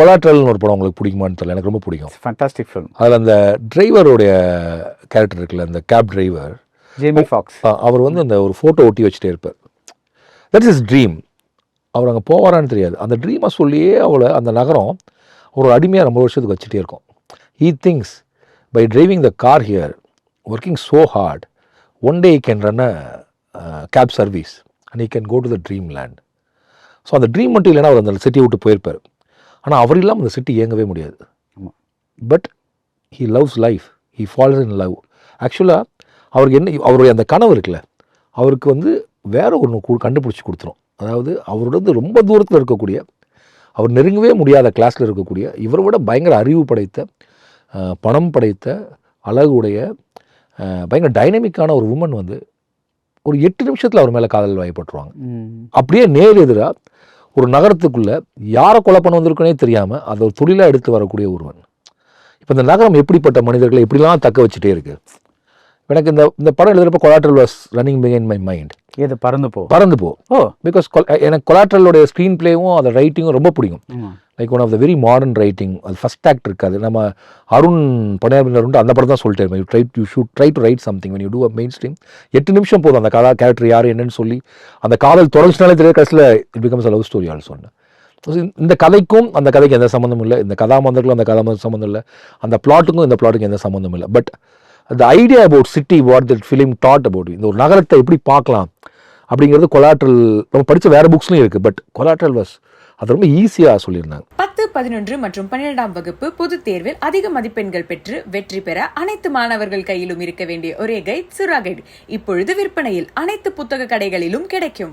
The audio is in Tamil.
கொலாட்ரல்னு ஒரு படம் உங்களுக்கு பிடிக்குமான்னு தெரியல. எனக்கு ரொம்ப பிடிக்கும். ஃபண்டாஸ்டிக் ஃபிலிம் அதில் அந்த டிரைவருடைய கேரக்டர் இருக்குல்ல அந்த கேப் டிரைவர் ஜேமி ஃபாக்ஸ் அவர் வந்து அந்த ஒரு ஃபோட்டோ ஒட்டி வச்சுட்டே இருப்பார். தட்ஸ் இஸ் ட்ரீம் அவர் அங்கே போவாரான்னு தெரியாது. அந்த ட்ரீமை சொல்லியே அவளை அந்த நகரம் ஒரு அடிமையாக ரொம்ப வருஷத்துக்கு வச்சுட்டே இருக்கும். He thinks by driving the car here working so hard one day can run a cab service and he can go to the dream land so அந்த ட்ரீம் மட்டும் இல்லைன்னா அவர் அந்த சிட்டியை விட்டு போயிருப்பார். ஆனால் அவர் இல்லாமல் அந்த சிட்டி இயங்கவே முடியாது. But he loves life he falls in love ஆக்சுவலாக அவருக்கு என்ன அவருடைய அந்த கனவு இருக்குல்ல அவருக்கு வந்து வேற ஒன்று கண்டுபிடிச்சி கொடுத்துரும். அதாவது அவரோட ரொம்ப தூரத்தில் இருக்கக்கூடிய அவர் நெருங்கவே முடியாத கிளாஸில் இருக்கக்கூடிய இவரை விட பயங்கர அறிவு படைத்த பணம் படைத்த அழகுடைய பயங்கர டைனமிக்கான ஒரு உமன் வந்து ஒரு எட்டு நிமிஷத்தில் அவர் மேலே காதல் வாய்ப்பட்டுருவாங்க. அப்படியே நேர் எதிராக ஒரு நகரத்துக்குள்ள யாரை கொலை பண்ண வந்திருக்கனே தெரியாமல் அதை ஒரு தொழிலாக எடுத்து வரக்கூடிய ஒருவன். இப்போ இந்த நகரம் எப்படிப்பட்ட மனிதர்களை எப்படிலாம் தக்க வச்சுட்டே இருக்கு? எனக்கு இந்த இந்த படம் எழுதுறப்ப கொலாட்ரல் வாஸ் ரன்னிங் பிகைன் மை மைண்ட் எது பறந்து போ? பறந்து போ. ஓ. பிகாஸ் எனக்கு கொலாட்ரலோடைய ஸ்க்ரீன் பிளேவும் அந்த ரைட்டிங்கும் ரொம்ப பிடிக்கும். Like one of the very modern writing அது ஃபஸ்ட் ஆக்ட் இருக்காது. நம்ம அருண் பணியாளர் அந்த படம் தான் சொல்லிட்டேன் you try to shoot try to write something when you do a mainstream எட்டு நிமிஷம் போதும் அந்த கதா கேரக்டர் யார் என்னன்னு சொல்லி அந்த காதல் தொடர்ச்சினாலே தெரியாது. கடைசியில் it becomes a love story also இந்த கதைக்கும் அந்த கதைக்கு எந்த சம்மந்தமும் இல்லை. இந்த கதாமந்தருக்கும் அந்த கதா சம்மந்தம் இல்லை. அந்த பிளாட்டுக்கும் இந்த பிளாட்டுக்கும் எந்த சம்மந்தமும் இல்லை. பட் அந்த idea about city what that film thought about இந்த ஒரு நகரத்தை எப்படி பார்க்கலாம் அப்படிங்கிறது கொலாட்ரல் நம்ம படித்த வேறு புக்ஸ்லையும் இருக்குது பட் கொலாட்ரல் வாஸ் அது ரொம்ப ஈஸியாக சொல்லியிருந்தாங்க. பத்து பதினொன்று மற்றும் பன்னிரெண்டாம் வகுப்பு பொதுத் தேர்வில் அதிக மதிப்பெண்கள் பெற்று வெற்றி பெற அனைத்து மாணவர்கள் கையிலும் இருக்க வேண்டிய ஒரே கைட் சுறா கைட் இப்பொழுது விற்பனையில் அனைத்து புத்தக கடைகளிலும் கிடைக்கும்.